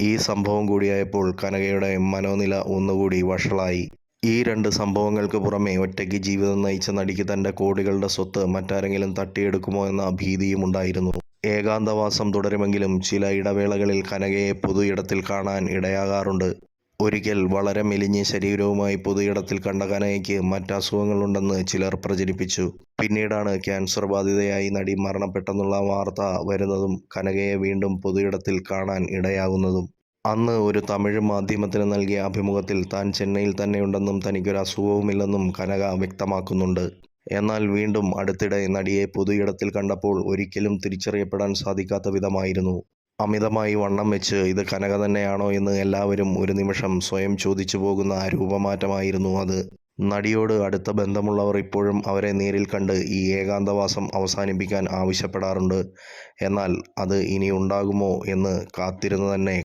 ഈ സംഭവം കൂടിയായപ്പോൾ കനകയുടെ മനോനില ഒന്നുകൂടി വഷളായി. ഈ രണ്ട് സംഭവങ്ങൾക്ക് പുറമെ ഒറ്റയ്ക്ക് ജീവിതം നയിച്ച നടിക്ക് തന്റെ കോടികളുടെ സ്വത്ത് മറ്റാരെങ്കിലും തട്ടിയെടുക്കുമോ എന്ന ഭീതിയും ഉണ്ടായിരുന്നു. ഏകാന്തവാസം തുടരുമെങ്കിലും ചില ഇടവേളകളിൽ കനകയെ പൊതു ഇടത്തിൽ കാണാൻ ഇടയാകാറുണ്ട്. ഒരിക്കൽ വളരെ മെലിഞ്ഞ ശരീരവുമായി പൊതു ഇടത്തിൽ കണ്ട കനയ്ക്ക് മറ്റസുഖങ്ങളുണ്ടെന്ന് ചിലർ പ്രചരിപ്പിച്ചു. പിന്നീടാണ് ക്യാൻസർ ബാധിതയായി നടി മരണപ്പെട്ടെന്നുള്ള വാർത്ത വരുന്നതും കനകയെ വീണ്ടും പൊതു ഇടത്തിൽ കാണാൻ ഇടയാകുന്നതും. അന്ന് ഒരു തമിഴ് മാധ്യമത്തിന് നൽകിയ അഭിമുഖത്തിൽ താൻ ചെന്നൈയിൽ തന്നെയുണ്ടെന്നും തനിക്കൊരു അസുഖവുമില്ലെന്നും കനക വ്യക്തമാക്കുന്നുണ്ട്. എന്നാൽ വീണ്ടും അടുത്തിടെ നടിയെ പൊതു ഇടത്തിൽ കണ്ടപ്പോൾ ഒരിക്കലും തിരിച്ചറിയപ്പെടാൻ സാധിക്കാത്ത വിധമായിരുന്നു. അമിതമായി വണ്ണം വെച്ച് ഇത് കനക തന്നെയാണോ എന്ന് എല്ലാവരും ഒരു നിമിഷം സ്വയം ചോദിച്ചു പോകുന്ന രൂപമാറ്റമായിരുന്നു അത്. നടിയോട് അടുത്ത ബന്ധമുള്ളവർ ഇപ്പോഴും അവരെ നേരിൽ കണ്ട് ഈ ഏകാന്തവാസം അവസാനിപ്പിക്കാൻ ആവശ്യപ്പെടാറുണ്ട്. എന്നാൽ അത് ഇനി ഉണ്ടാകുമോ എന്ന് കാത്തിരുന്ന് തന്നെ